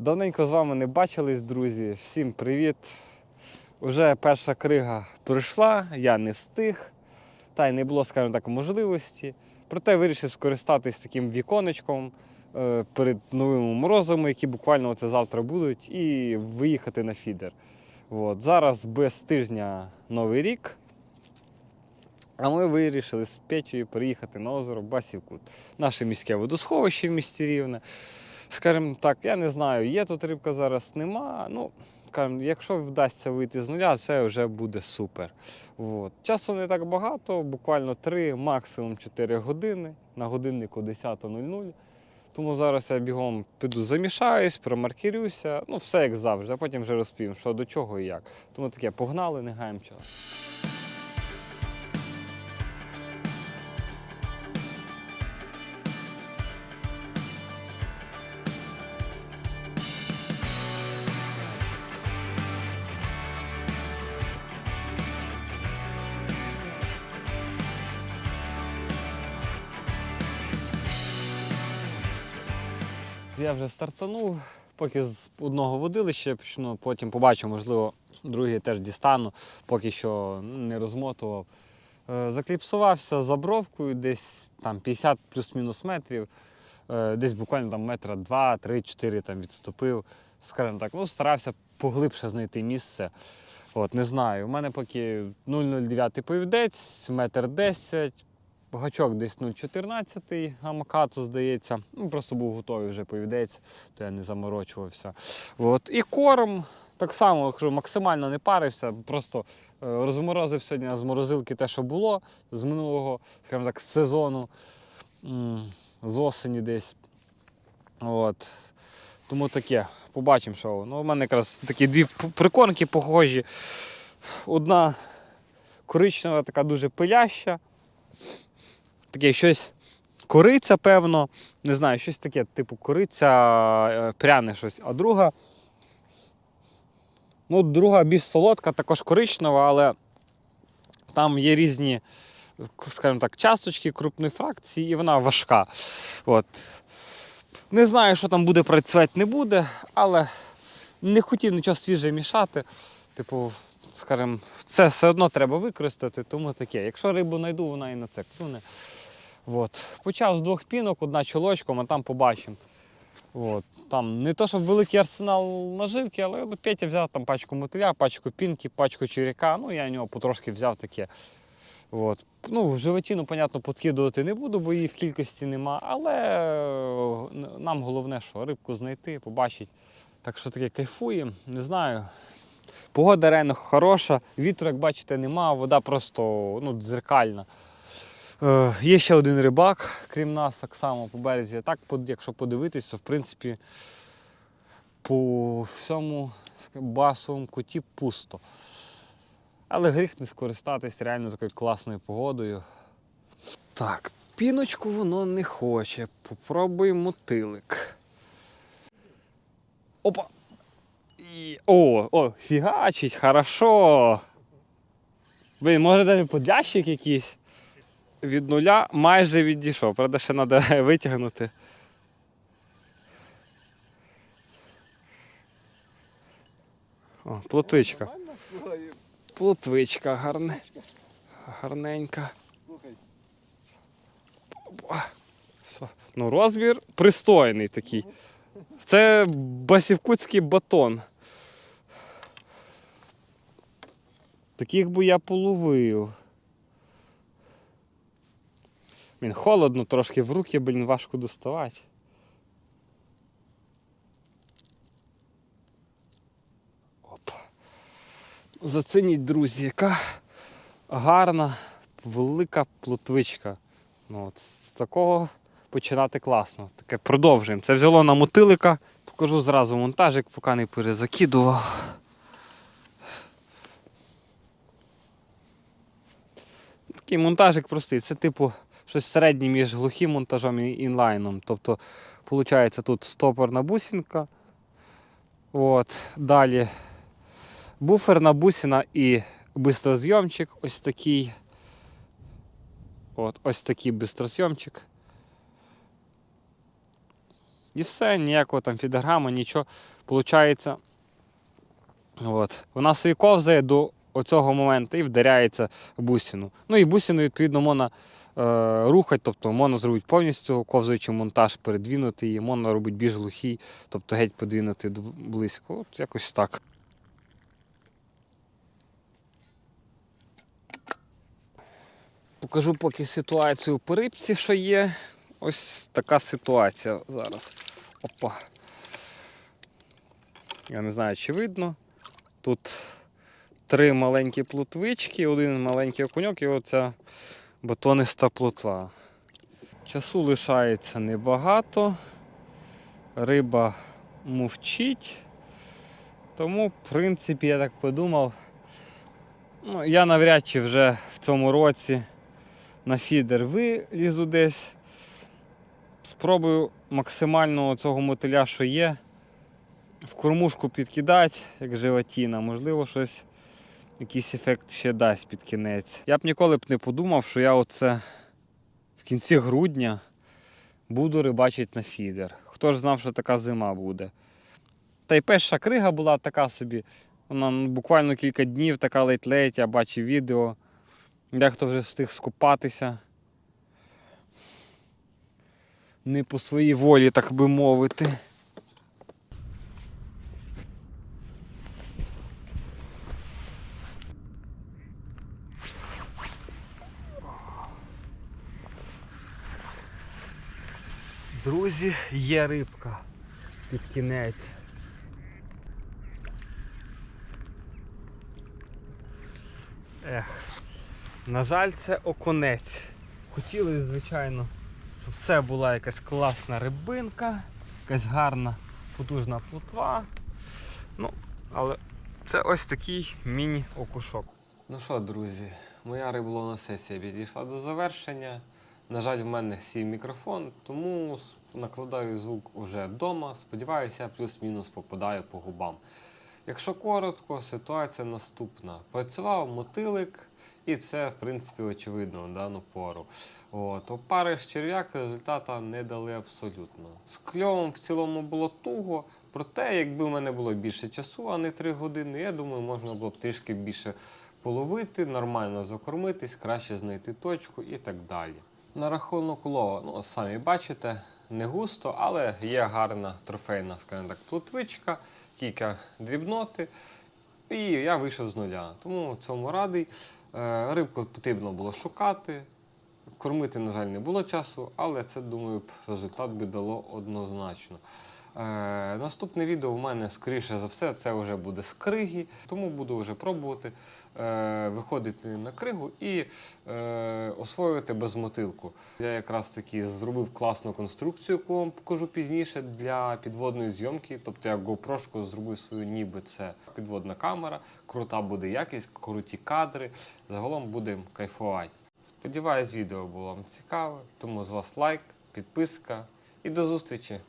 Давненько з вами не бачились, друзі. Всім привіт. Уже перша крига пройшла, я не встиг, та й не було, скажімо так, можливості. Проте вирішив скористатись таким віконечком е, перед новими морозами, які буквально оце завтра будуть, і виїхати на фідер. От. Зараз без тижня новий рік. А ми вирішили з Петєю приїхати на озеро Басівкут. Наше міське водосховище в місті Рівне. Скажімо так, я не знаю, є тут рибка зараз, нема. Ну, якщо вдасться вийти з нуля, це вже буде супер. От. Часу не так багато, буквально 3, максимум 4 години на годиннику 10.00. Тому зараз я бігом піду замішаюсь, промаркірюся, ну все як завжди, а потім вже розповім, що до чого і як. Тому таке, погнали, не гаємо час. Я вже стартанув, поки з одного водилища почну, потім побачу, можливо, другий теж дістану, поки що не розмотував. Е, Закліпсувався за бровкою, десь там 50 плюс-мінус метрів, Е, десь буквально там метра 2, 3, 4 там відступив. Скажімо так, ну, старався поглибше знайти місце. От, не знаю. У мене поки 0,09 повідець, метр 10, гачок десь 0,14 гамакацу, здається. Ну, просто був готовий вже повідець, то я не заморочувався. От. І корм так само, якщо максимально не парився, просто е, розморозив сьогодні з морозилки те, що було з минулого, скажімо так, сезону, з осені десь. От. Тому таке, побачимо, що. Ну, у мене якраз такі дві прикормки похожі. Одна коричнева, така дуже пиляща. Таке щось кориця, певно. Не знаю, щось таке, типу кориця, е, пряне щось. А друга. Ну, друга більш солодка, також коричнева, але там є різні, скажімо так, часточки крупної фракції, і вона важка. От. Не знаю, що там буде працювати, не буде, але не хотів нічого свіже мішати. Типу, скажімо, це все одно треба використати, тому таке. Якщо рибу знайду, вона і на це клюне. От. Почав з двох пінок, одна чолочком, а там побачимо. От. Там не то, щоб великий арсенал наживки, але Петя взяв там пачку мотиля, пачку пінки, пачку черяка. Ну, я у нього потрошки взяв таке. От. Ну, в животину, понятно, подкидувати не буду, бо її в кількості нема. Але е, нам головне, що рибку знайти, побачити. Так що таке кайфуємо, не знаю. Погода реально хороша, вітру, як бачите, нема, вода просто ну, дзеркальна. Е, є ще один рибак, крім нас, так само по березі. Так, якщо подивитись, то в принципі по всьому басовому куті пусто. Але гріх не скористатись реально такою класною погодою. Так, піночку воно не хоче. Попробуємо мотилик. Опа! О, о, фігачить, хорошо. Ви, може навіть подлящик якийсь? Від нуля майже відійшов. Правда, ще треба витягнути. О, плотвичка. Плотвичка гарне. Гарненька. Ну, розмір пристойний такий. Це басівкутський батон. Таких би я половив. Він холодно трошки в руки, блін, важко доставати. Опа. Зацініть, друзі, яка гарна, велика плотвичка. Ну, от з такого починати класно. Таке продовжуємо. Це взяло на мотилика. Покажу зразу монтажик, поки не перезакидував. Такий монтажик простий. Це типу щось середнє між глухим монтажом і інлайном. Тобто, виходить, тут стопорна бусинка. От. Далі буферна бусина і бистрозйомчик ось такий. От, ось такий бистрозйомчик. І все, ніякого там фідограма, нічого. Получається, от. вона собі ковзає до оцього моменту і вдаряється в бусину. Ну і бусину, відповідно, можна е, рухати, тобто можна зробити повністю ковзаючий монтаж, передвинути її, можна робити більш глухий, тобто геть подвинути близько. От якось так. Покажу поки ситуацію по рибці, що є. Ось така ситуація зараз. Опа. Я не знаю, чи видно. Тут три маленькі плотвички, один маленький окуньок і оця батониста плотва. Часу лишається небагато. Риба мовчить. Тому, в принципі, я так подумав. Ну, я навряд чи вже в цьому році на фідер вилізу десь. Спробую максимально цього мотиля, що є, в кормушку підкидати, як животіна. Можливо, щось, якийсь ефект ще дасть під кінець. Я б ніколи б не подумав, що я оце в кінці грудня буду рибачити на фідер. Хто ж знав, що така зима буде. Та й перша крига була така собі. Вона буквально кілька днів, така ледь-ледь, я бачив відео. Дехто вже встиг скупатися. Не по своїй волі, так би мовити. Друзі, є рибка під кінець. Ех, на жаль, це оконець. Хотілося, звичайно, щоб це була якась класна рибинка, якась гарна потужна плотва. Ну, але це ось такий міні-окушок. Ну що, друзі, моя риболовна сесія підійшла до завершення. На жаль, в мене сів мікрофон, тому накладаю звук уже вдома. Сподіваюся, плюс-мінус попадаю по губам. Якщо коротко, ситуація наступна. Працював мотилик, і це, в принципі, очевидно в дану пору. От, опари з черв'як результата не дали абсолютно. З кльовом в цілому було туго, проте, якби в мене було більше часу, а не 3 години, я думаю, можна було б трішки більше половити, нормально закормитись, краще знайти точку і так далі. На рахунок лова, ну, самі бачите, не густо, але є гарна трофейна, скажімо так, плотвичка, кілька дрібноти. І я вийшов з нуля. Тому цьому радий. Е, Рибку потрібно було шукати. Кормити, на жаль, не було часу, але це, думаю, результат би дало однозначно. Е, наступне відео у мене, скоріше за все, це вже буде з криги, тому буду вже пробувати е, виходити на кригу і е, освоювати безмотилку. Я якраз таки зробив класну конструкцію, яку вам покажу пізніше для підводної зйомки. Тобто я GoPro зробив свою ніби це підводна камера, крута буде якість, круті кадри. Загалом будемо кайфувати. Сподіваюсь, відео було вам цікаве, тому з вас лайк, підписка і до зустрічі!